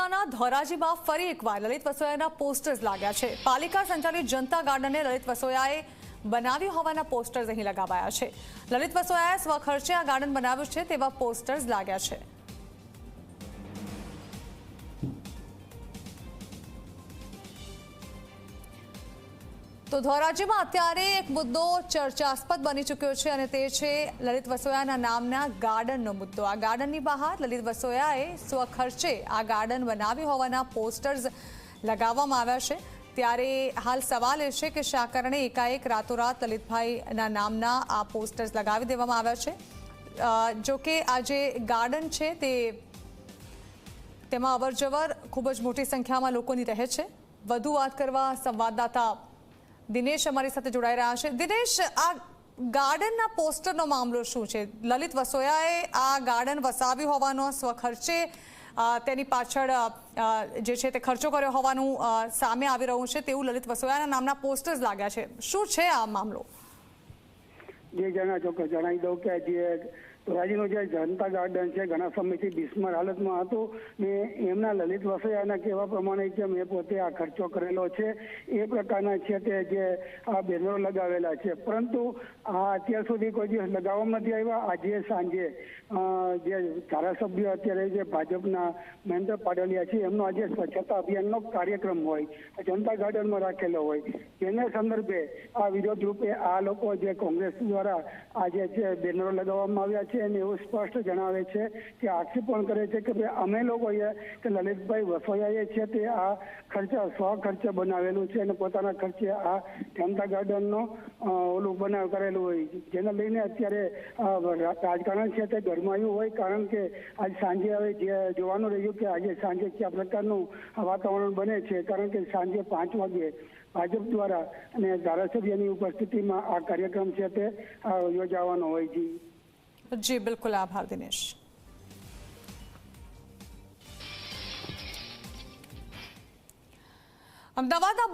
જિલ્લાના ધોરાજીમાં ફરી એકવાર લલિત વસોયાના પોસ્ટર્સ લાગ્યા છે. પાલિકા સંચાલિત જનતા ગાર્ડનને લલિત વસોયાએ બનાવ્યું હોવાના પોસ્ટર્સ અહીં લગાવાયા છે. લલિત વસોયાએ સ્વખર્ચે આ ગાર્ડન બનાવ્યું છે તેવા પોસ્ટર્સ લાગ્યા છે. તો ધોરાજીમાં અત્યારે એક મુદ્દો ચર્ચાસ્પદ બની ચૂક્યો છે અને તે છે લલિત વસોયાના નામના ગાર્ડનનો મુદ્દો. આ ગાર્ડનની બહાર લલિત વસોયાએ સ્વખર્ચે આ ગાર્ડન બનાવ્યું હોવાના પોસ્ટર્સ લગાવવામાં આવ્યા છે. ત્યારે હાલ સવાલ એ છે કે શા કારણે એકાએક રાતોરાત લલિતભાઈના નામના આ પોસ્ટર્સ લગાવી દેવામાં આવ્યા છે? જો કે આ જે ગાર્ડન છે તે તેમાં અવરજવર ખૂબ જ મોટી સંખ્યામાં લોકોની રહે છે. વધુ વાત કરવા સંવાદદાતા દિનેશ અમારી સાથે જોડાઈ રહ્યા છે. દિનેશ, આ ગાર્ડનના પોસ્ટરનો મામલો શું છે? લલિત વસોયાએ આ ગાર્ડન વસાવ્યું હોવાનો સ્વખર્ચે તેની પાછળ જે છે તે ખર્ચો કર્યો હોવાનું સામે આવી રહ્યું છે તેવું લલિત વસોયાના નામના પોસ્ટર્સ લાગ્યા છે. શું છે આ મામલો? જે જણા ચોક્કસ જણાવી દઉં કે જે ધોરાજીનું જે જનતા ગાર્ડન છે, ઘણા સમયથી બિસ્માર હાલતમાં હતું. ને એમના લલિત વસૈયાના કહેવા પ્રમાણે કે મેં પોતે આ ખર્ચો કરેલો છે. એ પ્રકારના છે તે જે આ બેનરો લગાવેલા છે. પરંતુ આ અત્યાર સુધી કોઈ દિવસ લગાવવામાં નથી આવ્યા. આજે સાંજે જે ધારાસભ્ય અત્યારે જે ભાજપના મહેન્દ્ર પાડેલિયા છે, એમનો આજે સ્વચ્છતા અભિયાનનો કાર્યક્રમ હોય, જનતા ગાર્ડનમાં રાખેલો હોય. તેને સંદર્ભે આ વિરોધ રૂપે આ લોકો જે કોંગ્રેસ આજે જે બેનરો લગાવવામાં આવ્યા છે અને એવું સ્પષ્ટ જણાવે છે કે આક્ષેપ પણ કરે છે કે ભાઈ અમે લોકોએ કે લલિતભાઈ વસોયાએ છે તે આ ખર્ચા સ્વ ખર્ચે બનાવેલું છે અને પોતાના ખર્ચે આ જનતા ગાર્ડનનો ઓલું બનાવ કરેલું હોય જેને લઈને અત્યારે રાજકારણ છે તે ગરમાયું હોય કારણ કે આજ સાંજે હવે જે જોવાનું રહ્યું કે આજે સાંજે કયા પ્રકારનું વાતાવરણ બને છે. કારણ કે સાંજે પાંચ વાગે ભાજપ દ્વારા અને ધારાસભ્યની ઉપસ્થિતિમાં આ કાર્યક્રમ છે તે યોજાવાનો હોય છે જી, બિલકુલ આભાર, દિનેશ. અમદાવાદના